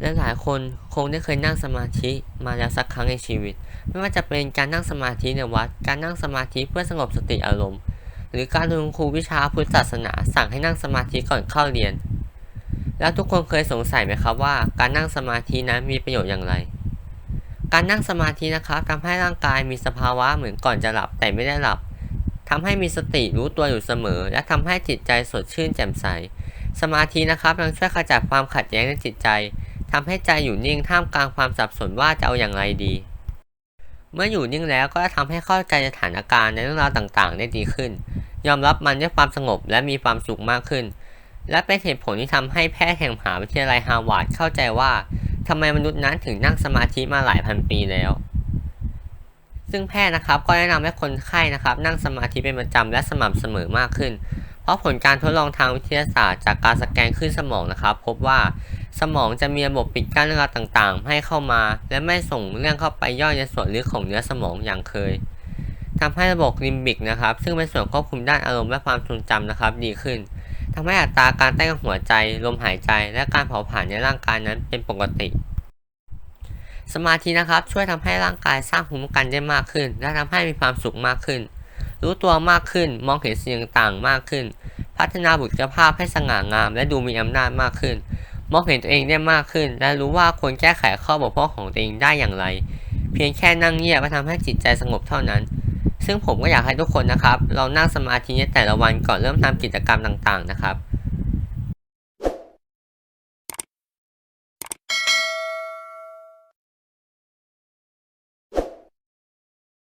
และหลายคนคงได้เคยนั่งสมาธิมาแล้วสักครั้งในชีวิต ไม่ว่าจะเป็นการนั่งสมาธิในวัด การนั่งสมาธิเพื่อสงบสติอารมณ์ หรือการโดนครูวิชาพุทธศาสนา สั่งให้นั่งสมาธิก่อนเข้าเรียน แล้วทุกคนเคยสงสัยไหมครับว่า การนั่งสมาธินั้นมีประโยชน์อย่างไร การนั่งสมาธินะครับทำให้ร่างกายมีสภาวะเหมือนก่อนจะหลับแต่ไม่ได้หลับทำให้มีสติรู้ตัวอยู่เสมอ และทำให้จิตใจสดชื่นแจ่มใส สมาธินะครับยังช่วยขจัดความขัดแย้งในจิตใจ ทำให้ใจอยู่นิ่งท่ามกลางความสับสนว่าจะเอาอย่างไรดี เมื่ออยู่นิ่งแล้วก็จะทำให้เข้าใจสถานการณ์ในเรื่องราวต่างๆ ได้ดีขึ้น ยอมรับมันด้วยความสงบและมีความสุขมากขึ้น และเป็นเหตุผลที่ทำให้แพทย์แห่งมหาวิทยาลัยฮาร์วาร์ดเข้าใจว่าทำไมมนุษย์นั้นถึงนั่งสมาธิมาหลายพันปีแล้ว ซึ่งแพทย์นะครับก็แนะนำให้คนไข้นะครับนั่งสมาธิเป็นประจำและสม่ำเสมอมากขึ้น ราะผลการทดลองทางวิทยาศาสตร์จากการสแกนคลื่นสมองนะครับ พบว่าสมองจะมีระบบปิดกั้นเรื่องราวต่างๆ ให้เข้ามา และไม่ส่งเรื่องเข้าไปย่อยในส่วนลึกของเนื้อสมองอย่างเคยทำให้ระบบลิมบิกนะครับ ซึ่งเป็นส่วนควบคุมด้านอารมณ์และความทรงจำนะครับ ดีขึ้นทำให้อัตราการเต้นของหัวใจลมหายใจ และการเผาผลาญในร่างกายนั้นเป็นปกติ สมาธินะครับช่วยทำให้ร่างกายสร้างภูมิคุ้มกันได้มากขึ้น และทำให้มีความสุขมากขึ้น รู้ตัวมากขึ้น มองเห็นสิ่งต่างมากขึ้น พัฒนาบุคลิกภาพให้สง่างาม และดูมีอำนาจมากขึ้น มองเห็นตัวเองได้มากขึ้น และรู้ว่าควรแก้ไขข้อบกพร่องของตัวเองได้อย่างไร เพียงแค่นั่งเงียบก็ทำให้จิตใจสงบเท่านั้น ซึ่งผมก็อยากให้ทุกคนนะครับลองนั่งสมาธิในแต่ละวันก่อนเริ่มทำกิจกรรมต่างๆนะครับ